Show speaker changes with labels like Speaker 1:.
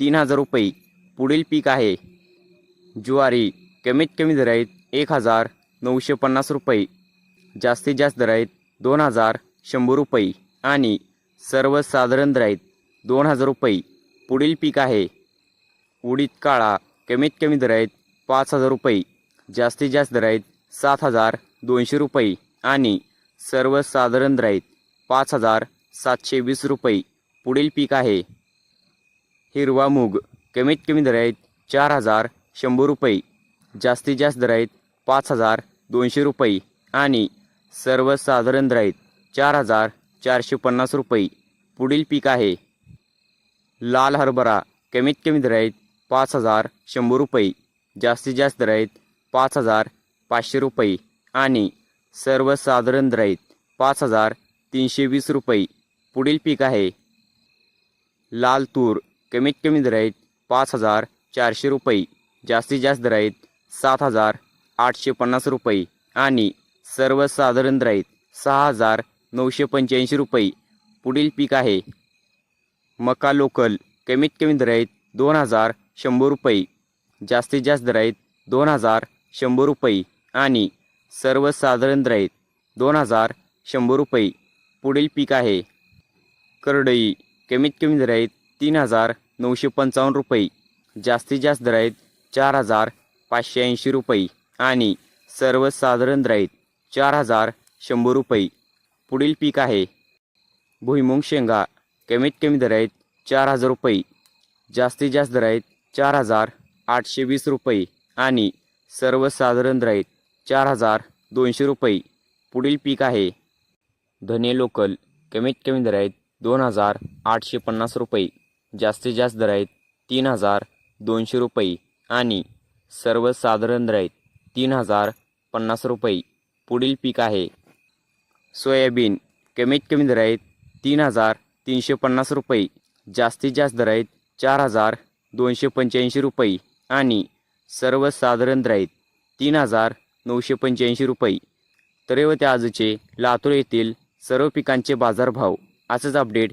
Speaker 1: तीन हजार रुपये. पुढील पीक आहे. ज्वारी कमीत कमी दर आहेत एक हजार नऊशे पन्नास रुपये. जास्तीत जास्त दर आहेत दोन हजार शंभर रुपये. आणि सर्वसाधारण दर आहेत दोन हजार रुपये. पुढील पीक आहे. उडीद काळा कमीत कमी दर आहेत पाच हजार रुपये. जास्तीत जास्त दर आहेत सात हजार दोनशे रुपये. आणि सर्वसाधारण दर आहेत पाच हजार सातशे वीस रुपये. पुढील पीक आहे. हिरवा मूग. कमीत कमी दर आहेत चार हजार शंभर रुपये. जास्तीत जास्त दर आहेत पाच हजार दोनशे रुपये. आणि सर्वसाधारण दर आहेत चार हजार चारशे पन्नास रुपये. पुढील पीक आहे. लाल हरभरा. कमीत कमी दर आहेत पाच हजार शंभर रुपये. जास्तीत जास्त दर आहेत पाच हजार पाचशे रुपये. आणि सर्वसाधारण दर आहेत पाच हजार तीनशे वीस रुपये. पुढील पीक आहे. लाल तूर. कमीत कमी दर आहेत पाच हजार चारशे रुपये जास्तीत जास्त दर आहेत सात हजार आठशे पन्नास रुपये आणि सर्वसाधारण दर आहेत सहा हजार नऊशे पंच्याऐंशी रुपये. पुढील पीक आहे मका लोकल कमीत कमी दर आहेत दोन हजार शंभर रुपये जास्तीत जास्त दर आहेत दोन हजार शंभर रुपये आणि सर्वसाधारण दर आहेत दोन हजार शंभर रुपये. पुढील पीक आहे करडई कमीत कमी दर आहेत तीन हजार नऊशे पंचावन्न रुपये. जास्तीत जास्त दर आहेत चार हजार पाचशे ऐंशी रुपये आणि सर्वसाधारण दर आहेत चार हजार शंभर रुपये. पुढील पीक आहे. भुईमुंग शेंगा. कमीत कमी दर आहेत चार हजार रुपये. जास्तीत जास्त दर आहेत चार हजार आठशे वीस रुपये आणि सर्वसाधारण दर आहेत चार हजार दोनशे रुपये. पुढील पीक आहे. धने लोकल. कमीत कमी दर आहेत दोन हजार आठशे पन्नास रुपये. जास्तीत जास्त दर आहेत तीन हजार दोनशे रुपये आणि सर्वसाधारण दर आहेत तीन हजार पन्नास रुपये. पुढील पीक आहे. सोयाबीन कमीत कमी दर आहेत तीन हजार तीनशे पन्नास रुपये. जास्तीत जास्त दर आहेत चार हजार दोनशे पंच्याऐंशी रुपये आणि सर्वसाधारण दर आहेत तीन हजार नऊशे पंच्याऐंशी रुपये. तर हे आजचे लातूर येथील सर्व पिकांचे बाजारभाव. असंच अपडेट